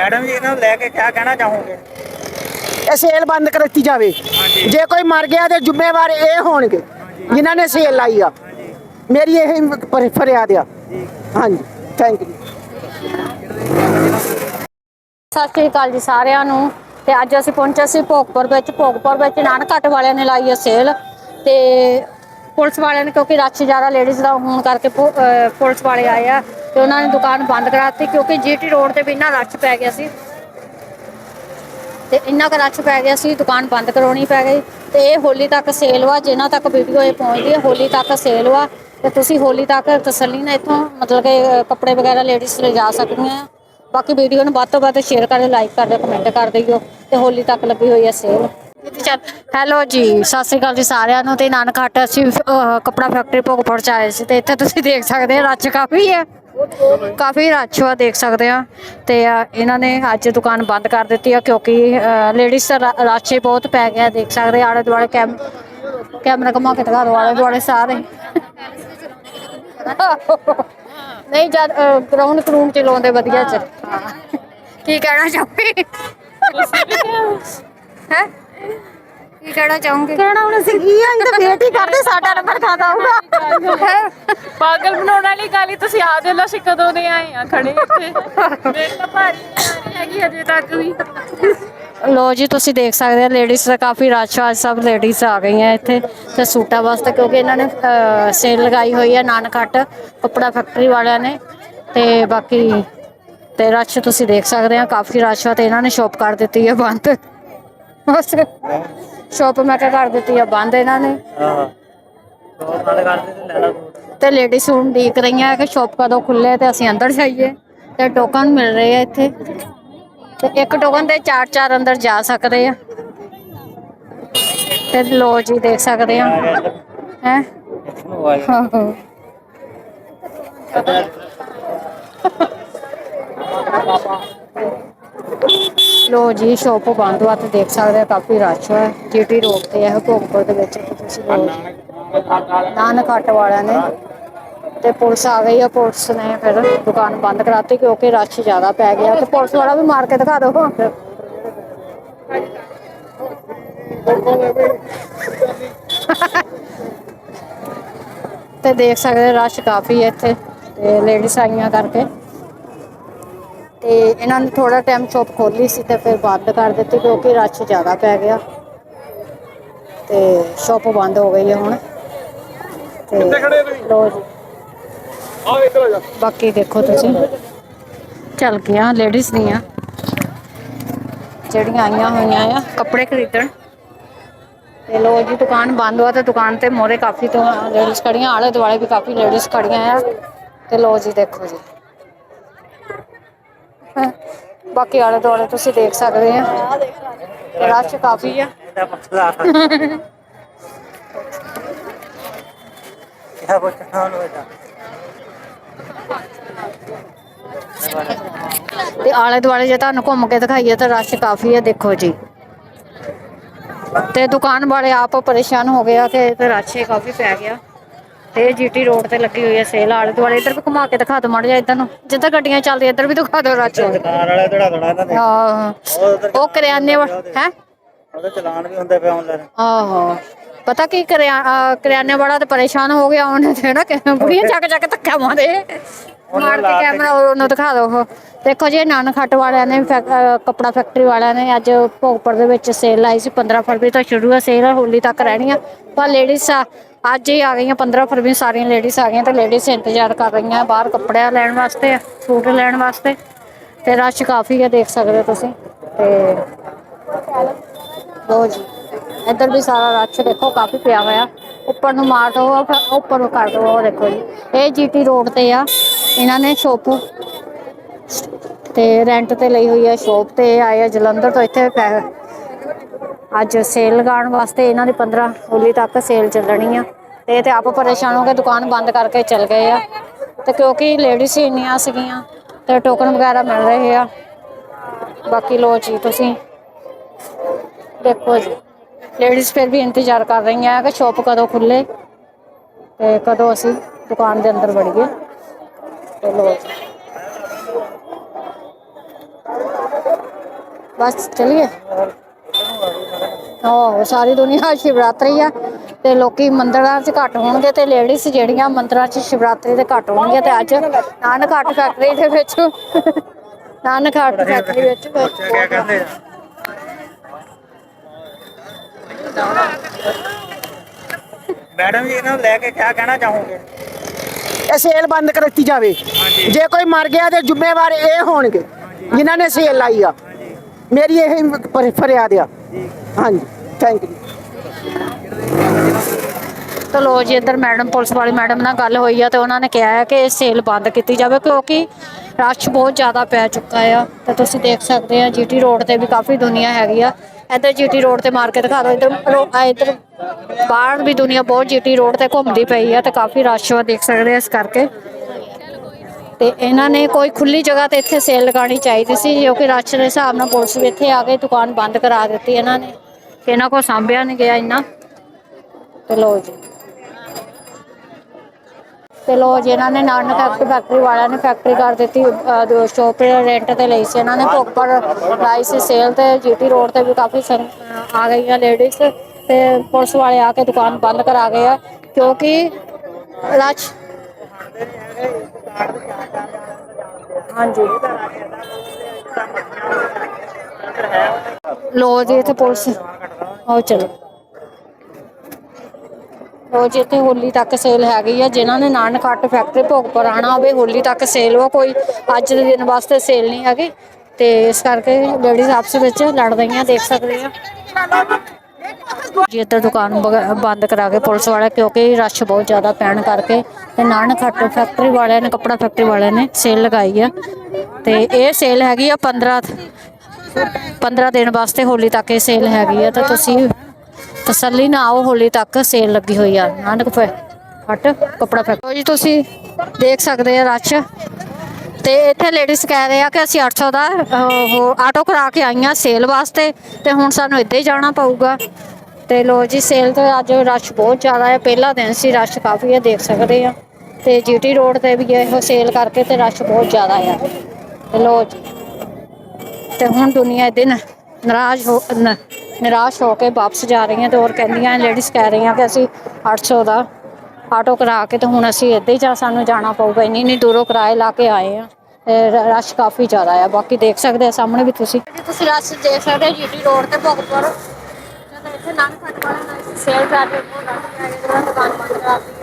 Madam ਜੀ ਇਹਨਾਂ ਨੂੰ ਲੈ ਕੇ ਕਿਆ ਕਹਿਣਾ ਚਾਹੋਗੇ? ਇਹ ਸੇਲ ਬੰਦ ਕਰਤੀ ਜਾਵੇ। ਜੇ ਕੋਈ ਮਰ ਗਿਆ ਤੇ ਜ਼ਿੰਮੇਵਾਰ ਇਹ ਹੋਣਗੇ ਜਿਨ੍ਹਾਂ ਨੇ ਸੇਲ ਲਾਈ ਆ। ਮੇਰੀ ਇਹ ਫਰਿਆਦ ਆ। ਹਾਂਜੀ ਥੈਂਕ ਯੂ ਸਤਿ ਸ਼੍ਰੀ ਅਕਾਲ ਜੀ ਸਾਰਿਆਂ ਨੂੰ। ਤੇ ਅੱਜ ਅਸੀਂ ਪਹੁੰਚੇ ਸੀ ਭੋਗਪੁਰ ਵਿੱਚ। ਭੋਗਪੁਰ ਵਿੱਚ ਨਾਨਕਟ ਵਾਲਿਆਂ ਨੇ ਲਾਈ ਹੈ ਸੇਲ। ਤੇ ਪੁਲਿਸ ਵਾਲਿਆਂ ਨੇ ਕਿਉਂਕਿ ਰੱਛ ਜ਼ਿਆਦਾ ਲੇਡੀਜ਼ ਦਾ ਹੋਣ ਕਰਕੇ ਪੁਲਿਸ ਵਾਲੇ ਆਏ ਆ। ਤੇ ਉਹਨਾਂ ਨੇ ਦੁਕਾਨ ਬੰਦ ਕਰਾਤੀ ਕਿਉਂਕਿ ਜੀਟੀ ਰੋਡ ਤੇ ਵੀ ਇੰਨਾ ਰੱਛ ਪੈ ਗਿਆ ਸੀ। ਤੇ ਇੰਨਾ ਕੁ ਰੱਛ ਪੈ ਗਿਆ ਸੀ ਦੁਕਾਨ ਬੰਦ ਕਰਾਉਣੀ ਪੈ ਗਈ। ਤੇ ਇਹ ਹੋਲੀ ਤੱਕ ਸੇਲ ਵਾ ਜਿਨ੍ਹਾਂ ਤੱਕ ਵੀਡੀਓ ਇਹ ਪਹੁੰਚਦੀ ਹੈ ਹੋਲੀ ਤੱਕ ਸੇਲ ਵਾ। ਤੇ ਤੁਸੀਂ ਹੋਲੀ ਤੱਕ ਤਸੱਲੀ ਨਾਲ ਇੱਥੋਂ ਮਤਲਬ ਕਿ ਕੱਪੜੇ ਵਗੈਰਾ ਲੇਡੀਜ਼ ਲੈ ਜਾ ਸਕਦੀਆਂ ਬਾਕੀ ਵੀਡੀਓ ਨੂੰ ਵੱਧ ਤੋਂ ਵੱਧ ਸ਼ੇਅਰ ਕਰ ਕਰਿਓ ਲਾਈਕ ਕਰ ਦਿਓ ਕਮੈਂਟ ਕਰ ਦਿਓ। ਤੇ ਹੋਲੀ ਤੱਕ ਲੱਗੀ ਹੋਈ ਹੈ ਸੇਲ ਹੈਲੋ ਜੀ ਸਤਿ ਸ਼੍ਰੀ ਅਕਾਲ ਜੀ ਸਾਰਿਆਂ ਨੂੰ। ਤੇ ਨਾਨਕ ਹੱਟ ਅਸੀਂ ਅਹ, ਕੱਪੜਾ ਫੈਕਟਰੀ ਭੋਗਪੁਰ ਚ ਆਏ ਸੀ। ਤੇ ਇੱਥੇ ਤੁਸੀਂ ਦੇਖ ਸਕਦੇ ਹੋ ਰੱਛ ਕਾਫੀ ਹੈ। ਕਾਫੀ ਵਾ ਦੇਖ ਸਕਦੇ ਆ। ਤੇ ਇਹਨਾਂ ਨੇ ਅੱਜ ਦੁਕਾਨ ਬੰਦ ਕਰ ਦਿੱਤੀ ਆ ਕਿਉਂਕਿ ਲੇਡੀਜ਼ ਦਾ ਰੱਛ ਬਹੁਤ ਪੈ ਗਿਆ ਦੇਖ ਸਕਦੇ ਆ, ਆਲੇ ਦੁਆਲੇ ਕੈਮ ਕੈਮਰਾ ਘੁਮਾ ਕੇ ਦਿਖਾ ਦਿਓ ਆਲੇ ਦੁਆਲੇ ਸਾਰੇ। ਨਹੀਂ ਜਦ ਗਰਾਊਂਡ ਕਰੂਨ ਚ ਲਾਉਂਦੇ ਵਧੀਆ ਚ। ਕੀ ਕਹਿਣਾ ਚਾਹੋਗੇ? ਹੈ? ਕੀ ਕਹਿਣਾ ਚਾਹੋਗੇ? ਕਹਿਣਾ ਹੁਣ ਅਸੀਂ ਕੀ ਆ ਇਹ ਤਾਂ ਵੇਟ ਹੀ ਕਰਦੇ ਸਾਡਾ ਨੰਬਰ ਖਾਦਾ ਆਊਗਾ ਪਾਗਲ ਬਣਾਉਣ ਵਾਲੀ ਗੱਲ ਹੀ ਤੁਸੀਂ ਆ ਦੇ ਲੋ ਅਸੀਂ ਕਦੋਂ ਦੇ ਆਏ ਆ ਖੜੇ ਇੱਥੇ? ਮੇਰੇ ਤਾਂ ਭਾਰੀ ਨਹੀਂ ਆ ਰਹੀ ਹੈਗੀ ਅਜੇ ਤੱਕ ਵੀ। ਲੋ ਜੀ ਤੁਸੀਂ ਦੇਖ ਸਕਦੇ ਆ ਲੇਡੀਜ਼ ਦਾ ਕਾਫੀ ਰਸ਼ ਆ ਸਭ ਲੇਡੀਜ਼ ਆ ਗਈਆਂ ਇੱਥੇ। ਤੇ ਸੂਟਾਂ ਵਾਸਤੇ ਕਿਉਂਕਿ ਇਹਨਾਂ ਨੇ ਸੇਲ ਲਗਾਈ ਹੋਈ ਹੈ ਨਾਨਕਟ ਕੱਪੜਾ ਫੈਕਟਰੀ ਵਾਲਿਆਂ ਨੇ। ਤੇ ਬਾਕੀ ਤੇ ਰਸ਼ ਤੁਸੀਂ ਦੇਖ ਸਕਦੇ ਆ ਕਾਫੀ ਰਸ਼ ਆ ਤੇ ਇਹਨਾਂ ਨੇ ਸ਼ਾਪ ਕਰ ਦਿੱਤੀ ਹੈ ਬੰਦ। ਬਸ। ਸ਼ਾਪ ਮੈਂ ਕਿਹਾ ਕਰ ਦਿੱਤੀ ਹੈ ਬੰਦ ਇਹਨਾਂ ਨੇ। ਹਾਂ। ਹੋਰ ਨਾਲ ਕਰਦੇ ਤੇ ਲੈ ਲਾ ਸੂਟ ਤੇ ਲੇਡੀਜ਼ ਹੁਣ ਦੇਖ ਰਹੀਆਂ ਕਿ ਸ਼ਾਪ ਕਦੋਂ ਖੁੱਲੇ ਤੇ ਅਸੀਂ ਅੰਦਰ ਜਾਈਏ ਤੇ ਟੋਕਨ ਮਿਲ ਰਹੇ ਆ ਇੱਥੇ। ਤੇ ਇੱਕ ਟੋਕਨ ਤੇ ਚਾਰ ਚਾਰ ਅੰਦਰ ਜਾ ਸਕਦੇ ਆ। ਤੇ ਲੋ ਜੀ ਦੇਖ ਸਕਦੇ ਆ। ਹੈ? ਆਏ ਲੋ ਜੀ ਸ਼ੋਪ ਬੰਦ ਵਾ ਤੇ ਦੇਖ ਸਕਦੇ ਆ, ਕਾਫੀ ਰਸ਼ ਹੈ ਜੀਟੀ ਰੋਡ ਤੇ ਹੈ ਭੋਗਪੁਰ ਦੇ ਵਿੱਚ ਤੇ ਤੁਸੀਂ ਲੋ ਨਾਨਕਟ ਵਾਲਿਆਂ ਨੇ। ਤੇ ਪੁਲਿਸ ਆ ਗਈ ਆ, ਪੁਲਿਸ ਨੇ ਫਿਰ ਦੁਕਾਨ ਬੰਦ ਕਰਾਤੀ, ਕਿਉਂਕਿ ਰਸ਼ ਜ਼ਿਆਦਾ ਪੈ ਗਿਆ। ਤੇ ਪੁਲਿਸ ਵਾਲਾ ਵੀ ਮਾਰ ਕੇ ਦਿਖਾ ਦਿਓ। ਤੇ ਦੇਖ ਸਕਦੇ ਰਸ਼ ਕਾਫੀ ਹੈ ਇੱਥੇ, ਤੇ ਲੇਡੀਜ਼ ਆਈਆਂ ਕਰਕੇ। ਤੇ ਇਹਨਾਂ ਨੇ ਥੋੜਾ ਟਾਈਮ ਸ਼ਾਪ ਖੋਲੀ ਸੀ ਤੇ ਫਿਰ ਬੰਦ ਕਰ ਦਿੱਤੀ ਕਿਉਂਕਿ ਰਸ਼ ਜ਼ਿਆਦਾ ਪੈ ਗਿਆ। ਤੇ ਸ਼ਾਪ ਬੰਦ ਹੋ ਗਈ ਹੈ ਹੁਣ। ਤੇ ਲੋ ਜੀ। ਬਾਕੀ ਦੇਖੋ ਤੁਸੀਂ। ਚੱਲ ਗਈਆਂ ਲੇਡੀਜ਼ ਦੀਆਂ। ਜਿਹੜੀਆਂ ਆਈਆਂ ਹੋਈਆਂ ਆ। ਕੱਪੜੇ ਖਰੀਦਣ। ਤੇ ਲੋ ਜੀ ਦੁਕਾਨ ਬੰਦ ਹੋਆ ਤੇ ਦੁਕਾਨ ਤੇ ਮੋਰੇ ਕਾਫੀ ਤੋਂ ਲੇਡੀਜ਼ ਖੜੀਆਂ ਆਲੇ ਦੁਆਲੇ ਵੀ ਕਾਫੀ ਲੇਡੀਜ਼ ਖੜੀਆਂ ਆ। ਤੇ ਲੋ ਜੀ ਦੇਖੋ ਜੀ। ਬਾਕੀ ਆਲੇ ਦੁਆਲੇ ਤੁਸੀਂ ਦੇਖ ਸਕਦੇ ਆ ਤੇ ਰਸ਼ ਕਾਫੀ ਆ ਇਹਦਾ ਮਸਲਾ ਕਿਆ ਪੁੱਛਣਾ ਉਹਨੂੰ ਇਹਦਾ ਤੇ ਆਲੇ ਦੁਆਲੇ ਜੇ ਤੁਹਾਨੂੰ ਘੁੰਮ ਕੇ ਦਿਖਾਈਏ ਤਾਂ ਰਸ਼ ਕਾਫੀ ਹੈ ਦੇਖੋ ਜੀ ਤੇ ਦੁਕਾਨ ਵਾਲੇ ਆਪ ਪਰੇਸ਼ਾਨ ਹੋ ਗਿਆ ਕਿ ਤੇ ਰਸ਼ ਹੀ ਕਾਫੀ ਪੈ ਗਿਆ ਤੇ ਜੀਟੀ ਰੋਡ ਤੇ ਲੱਗੀ ਹੋਈ ਹੈ ਸੇਲ ਆਲੇ ਦੁਆਲੇ। ਇੱਧਰ ਵੀ ਘੁਮਾ ਕੇ ਦਿਖਾ ਦਿਓ ਮਾੜਾ ਜਿਹਾ ਇੱਧਰ ਨੂੰ। ਜਿੱਦਾਂ ਗੱਡੀਆਂ ਚੱਲਦੀਆਂ ਇੱਧਰ ਵੀ ਦਿਖਾ ਦਿਓ ਰਸ਼ ਦੁਕਾਨ ਵਾਲੇ ਧੜਾ ਦੇਣਾ ਇਹਨਾਂ ਨੇ। ਆਹ ਉਹ ਕਰਿਆਨੇ ਵਾਲਾ ਹੈ? ਉਹਦੇ ਚਲਾਨ ਵੀ ਹੁੰਦੇ ਪਏ ਆਨਲਾਈਨ ਆਹੋ। ਪਤਾ ਕੀ ਕਰਿਆ ਕਰਿਆਨੇ ਵਾਲਾ ਤੇ ਪਰੇਸ਼ਾਨ ਹੋ ਗਿਆ ਉਹਨੇ ਤੇ ਨਾ ਕਿ ਬੁੜੀਆਂ ਚੱਕ ਚੱਕ ਧੱਕਾ ਮਾਰੇ। ਮਾਰ ਕੇ ਕੈਮਰਾ ਉਹਨੂੰ ਦਿਖਾ ਉਹ। ਦੇਖੋ ਜੀ ਇਹ ਨਾਨਖੱਟ ਵਾਲਿਆਂ ਨੇ ਕੱਪੜਾ ਫੈਕਟਰੀ ਵਾਲਿਆਂ ਨੇ ਅੱਜ ਭੋਗਪੁਰ ਦੇ ਵਿੱਚ ਸੇਲ ਲਾਈ ਸੀ। 15 ਫਰਵਰੀ ਤੋਂ ਸ਼ੁਰੂ ਹੈ ਸੇਲ ਹੋਲੀ ਤੱਕ ਰਹਿਣੀ ਆ। ਪਰ ਲੇਡੀਜ਼ ਅੱਜ ਹੀ ਆ ਗਈਆਂ 15 ਫਰਵਰੀ ਸਾਰੀਆਂ ਲੇਡੀਜ਼ ਆ ਗਈਆਂ ਤੇ ਲੇਡੀਜ਼ ਇੰਤਜ਼ਾਰ ਕਰ ਰਹੀਆਂ ਬਾਹਰ ਕੱਪੜਿਆਂ ਲੈਣ ਵਾਸਤੇ, ਸੂਟ ਲੈਣ ਵਾਸਤੇ ਤੇ ਰਸ਼ ਕਾਫੀ ਹੈ ਦੇਖ ਸਕਦੇ ਹੋ ਤੁਸੀਂ ਤੇ ਲੋ ਜੀ, ਇੱਧਰ ਵੀ ਸਾਰਾ ਰਸ਼ ਦੇਖੋ, ਕਾਫੀ ਪਿਆ ਹੋਇਆ, ਉੱਪਰ ਨੂੰ ਮਾਰ ਦੋ ਫਿਰ ਉੱਪਰ ਨੂੰ ਕਰ ਦੋ, ਉਹ ਦੇਖੋ ਜੀ, ਇਹ ਜੀਟੀ ਰੋਡ ਤੇ ਆ, ਇਹਨਾਂ ਨੇ ਸ਼ੋਪ ਤੇ ਰੈਂਟ ਤੇ ਲਈ ਹੋਈ ਹੈ ਸ਼ੋਪ ਤੇ ਆਏ ਆ, ਜਲੰਧਰ ਤੋਂ ਇੱਥੇ ਪੈ- ਅੱਜ ਸੇਲ ਲਗਾਉਣ ਵਾਸਤੇ ਇਹਨਾਂ ਦੀ 15 ਹੋਲੀ ਤੱਕ ਸੇਲ ਚੱਲਣੀ ਆ। ਤੇ ਇਹ ਤੇ ਆਪ ਪਰੇਸ਼ਾਨ ਹੋ ਕੇ ਦੁਕਾਨ ਬੰਦ ਕਰਕੇ ਚਲ ਗਏ ਆ। ਤੇ ਕਿਉਂਕਿ ਲੇਡੀਜ਼ ਹੀ ਇੰਨੀਆਂ ਸੀਗੀਆਂ, ਤੇ ਟੋਕਨ ਵਗੈਰਾ ਮਿਲ ਰਹੇ ਆ। ਬਾਕੀ ਲੋ ਜੀ ਤੁਸੀਂ। ਦੇਖੋ ਜੀ ਲੇਡੀਜ਼ ਫਿਰ ਵੀ ਇੰਤਜ਼ਾਰ ਕਰ ਰਹੀਆਂ ਕਿ ਸ਼ਾਪ ਕਦੋਂ ਖੁੱਲੇ ਤੇ ਕਦੋਂ ਅਸੀਂ ਦੁਕਾਨ ਦੇ ਅੰਦਰ ਵੜੀਏ। ਤੇ ਲੋ ਜੀ। ਬਸ ਚਲਿਏ। ਉਹ ਸਾਰੀ ਦੁਨੀਆ ਸ਼ਿਵਰਾਤਰੀ ਆ। ਤੇ ਲੋਕੀ ਮੰਦਰਾਂ 'ਚ ਘੱਟ ਹੋਣਗੇ ਤੇ ਲੇਡੀਜ਼ ਜਿਹੜੀਆਂ ਮੰਦਰਾਂ 'ਚ ਸ਼ਿਵਰਾਤਰੀ ਦੇ ਘੱਟ ਹੋਣਗੇ ਤੇ ਅੱਜ ਨਾਨਕ ਘੱਟ ਫੈਕਟਰੀ ਦੇ ਵਿੱਚ ਨਾਨਕ ਘੱਟ ਫੈਕਟਰੀ ਵਿੱਚ ਕੀ ਕਹਿੰਦੇ ਮੈਡਮ ਜੀ ਇਹਨਾਂ ਲੈ ਕੇ ਕੀ ਕਹਿਣਾ ਚਾਹੋਗੇ? ਇਹ ਸੇਲ ਬੰਦ ਕਰ ਦਿੱਤੀ ਜਾਵੇ ਜੇ ਕੋਈ ਮਰ ਗਿਆ ਤੇ ਜ਼ਿੰਮੇਵਾਰ ਇਹ ਹੋਣਗੇ ਜਿਨ੍ਹਾਂ ਨੇ ਸੇਲ ਲਾਈ ਆ। ਮੇਰੀ ਇਹ ਫਰਿਆਦ ਆ। ਹਾਂਜੀ। ਥੈਂਕ ਯੂ ਤਾਂ ਲੋ ਜੀ, ਇੱਧਰ ਮੈਡਮ, ਪੁਲਿਸ ਵਾਲੀ ਮੈਡਮ ਨਾਲ ਗੱਲ ਹੋਈ ਆ ਤੇ ਉਹਨਾਂ ਨੇ ਕਿਹਾ ਹੈ ਕਿ ਇਹ ਸੇਲ ਬੰਦ ਕੀਤੀ ਜਾਵੇ ਕਿਉਂਕਿ ਰਸ਼ ਬਹੁਤ ਜ਼ਿਆਦਾ ਪੈ ਚੁੱਕਾ ਆ ਤੇ ਤੁਸੀਂ ਦੇਖ ਸਕਦੇ ਆ, ਜੀਟੀ ਰੋਡ ਤੇ ਵੀ ਕਾਫੀ ਦੁਨੀਆ ਹੈਗੀ ਆ। ਇੱਧਰ ਜੀਟੀ ਰੋਡ ਤੇ ਮਾਰ ਕੇ ਦਿਖਾ ਦਿਓ, ਇੱਧਰ ਇੱਧਰ ਬਾਹਰ ਵੀ ਦੁਨੀਆ ਬਹੁਤ ਜੀਟੀ ਰੋਡ ਤੇ ਘੁੰਮਦੀ ਪਈ ਆ ਤੇ ਕਾਫੀ ਰਸ਼ ਆ ਦੇਖ ਸਕਦੇ ਆ ਇਸ ਕਰਕੇ। ਤੇ ਇਹਨਾਂ ਨੇ ਕੋਈ ਖੁੱਲੀ ਜਗ੍ਹਾ ਤੇ ਇੱਥੇ ਸੇਲ ਲਗਾਉਣੀ ਚਾਹੀਦੀ ਸੀ ਕਿਉਂਕਿ ਰਸ਼ ਦੇ ਹਿਸਾਬ ਨਾਲ ਪੁਲਿਸ ਵੀ ਇੱਥੇ ਆ ਕੇ ਦੁਕਾਨ ਬੰਦ ਕਰਾ ਦਿੱਤੀ ਇਹਨਾਂ ਨੇ। ਇਹਨਾਂ ਕੋਲ ਸਾਂਭਿਆ ਨਹੀਂ ਗਿਆ ਇੰਨਾ। ਤੇ ਲੋ ਜੀ। ਤੇ ਲੋ ਜੀ ਨੇ ਨਾਨਕ ਫੈਕਟਰੀ ਫੈਕਟਰੀ ਵਾਲਿਆਂ ਨੇ ਫੈਕਟਰੀ ਕਰ ਦਿੱਤੀ ਸ਼ੋਪ ਰੈਂਟ ਤੇ ਲਈ ਸੀ ਇਹਨਾਂ ਨੇ ਭੁੱਖ ਲਾਈ ਸੀ ਸੇਲ ਤੇ ਜੀਟੀ ਰੋਡ ਤੇ ਵੀ ਕਾਫੀ ਆ ਗਈਆਂ ਲੇਡੀਜ਼ ਤੇ ਪੁਲਿਸ ਵਾਲੇ ਆ ਕੇ ਦੁਕਾਨ ਬੰਦ ਕਰਾ ਗਏ ਆ, ਕਿਉਂਕਿ ਰਸ਼। ਹਾਂਜੀ। ਲੋ ਜੀ, ਇੱਥੇ ਪੁਲਿਸ ਆਓ ਚਲੋ। ਉਹ ਜਿੱਥੇ ਹੋਲੀ ਤੱਕ ਸੇਲ ਹੈਗੀ ਆ, ਜਿਨ੍ਹਾਂ ਨੇ ਨਾਨਕ ਕੱਟ ਫੈਕਟਰੀ ਭੋਗਪੁਰ ਆਉਣਾ ਹੋਵੇ, ਹੋਲੀ ਤੱਕ ਸੇਲ ਵਾ, ਕੋਈ ਅੱਜ ਦੇ ਦਿਨ ਵਾਸਤੇ ਸੇਲ ਨਹੀਂ ਹੈਗੀ। ਤੇ ਇਸ ਕਰਕੇ ਲੇਡੀਜ਼ ਆਪਸ ਵਿੱਚ ਲੜ ਰਹੀਆਂ, ਦੇਖ ਸਕਦੇ ਆ। ਜੀ, ਇੱਧਰ ਦੁਕਾਨ ਬੰਦ ਕਰਾ ਕੇ ਪੁਲਿਸ ਵਾਲੇ, ਕਿਉਂਕਿ ਰਸ਼ ਬਹੁਤ ਜ਼ਿਆਦਾ ਪੈਣ ਕਰਕੇ ਤੇ ਨਾਨਕ ਕੱਟ ਫੈਕਟਰੀ ਵਾਲਿਆਂ ਨੇ, ਕੱਪੜਾ ਫੈਕਟਰੀ ਵਾਲਿਆਂ ਨੇ ਸੇਲ ਲਗਾਈ ਆ। ਤੇ ਇਹ ਸੇਲ ਹੈਗੀ ਆ 15 15 ਦਿਨ ਵਾਸਤੇ ਹੋਲੀ ਤੱਕ ਇਹ ਸੇਲ ਹੈਗੀ ਆ, ਤਾਂ ਤੁਸੀਂ ਤਸੱਲੀ ਨਾਲ ਆਓ, ਹੋਲੀ ਤੱਕ ਸੇਲ ਲੱਗੀ ਹੋਈ ਆ। ਨਾਨਕ ਫੈ ਹਟ ਫੈਕਟਰੀ ਜੀ, ਤੁਸੀਂ ਦੇਖ ਸਕਦੇ ਆ ਰਸ਼। ਤੇ ਇੱਥੇ ਲੇਡੀਜ਼ ਕਹਿ ਰਹੇ ਆ ਕਿ ਅਸੀਂ 800 ਦਾ ਉਹ ਆਟੋ ਕਰਾ ਕੇ ਆਈਆਂ ਸੇਲ ਵਾਸਤੇ, ਤੇ ਹੁਣ ਸਾਨੂੰ ਇੱਦਾਂ ਹੀ ਜਾਣਾ ਪਊਗਾ। ਤੇ ਲੋ ਜੀ, ਸੇਲ ਤੇ ਅੱਜ ਰਸ਼ ਬਹੁਤ ਜ਼ਿਆਦਾ ਹੈ ਪਹਿਲਾ ਦਿਨ ਸੀ ਰਸ਼ ਕਾਫੀ ਹੈ ਦੇਖ ਸਕਦੇ ਆ। ਤੇ ਜੀਟੀ ਰੋਡ ਤੇ ਵੀ ਇਹੋ ਸੇਲ ਕਰਕੇ ਤੇ ਰਸ਼ ਬਹੁਤ ਜ਼ਿਆਦਾ ਆ। ਤੇ ਲੋ ਜੀ। ਤੇ ਹੁਣ ਦੁਨੀਆ ਇਹਦੇ ਨਾਲ ਨਾਰਾਜ਼ ਹੋ ਨਿਰਾਸ਼ ਹੋ ਕੇ ਵਾਪਸ ਜਾ ਰਹੀਆਂ ਤੇ ਹੋਰ ਕਹਿੰਦੀਆਂ ਲੇਡੀਜ਼ ਕਹਿ ਰਹੀਆਂ ਕਿ ਅਸੀਂ 800 ਦਾ ਆਟੋ ਕਰਾ ਕੇ ਤੇ ਹੁਣ ਅਸੀਂ ਇੱਦਾਂ ਹੀ ਜਾ, ਸਾਨੂੰ ਜਾਣਾ ਪਊਗਾ। ਇੰਨੀ ਇੰਨੀ ਦੂਰੋਂ ਕਿਰਾਏ ਲਾ ਕੇ ਆਏ ਆ। ਤੇ ਰਸ਼ ਕਾਫੀ ਜ਼ਿਆਦਾ ਆ। ਬਾਕੀ ਦੇਖ ਸਕਦੇ ਆ ਸਾਹਮਣੇ ਵੀ ਤੁਸੀਂ। ਤੁਸੀਂ ਰਸ਼ ਦੇਖ ਸਕਦੇ ਹੋ ਜੀਟੀ ਰੋਡ ਤੇ ਭੋਗਪੁਰ ਜਦੋਂ ਇੱਥੇ ਨਾਨਕ ਖੱਟ ਨਾਲ ਸੇਲ ਕਰ ਰਹੇ ਹੋ ਰਸ਼ ਆ ਗਿਆ ਦੁਕਾਨ ਬੰਦ ਕਰਾ ਦਿੱਤੀ।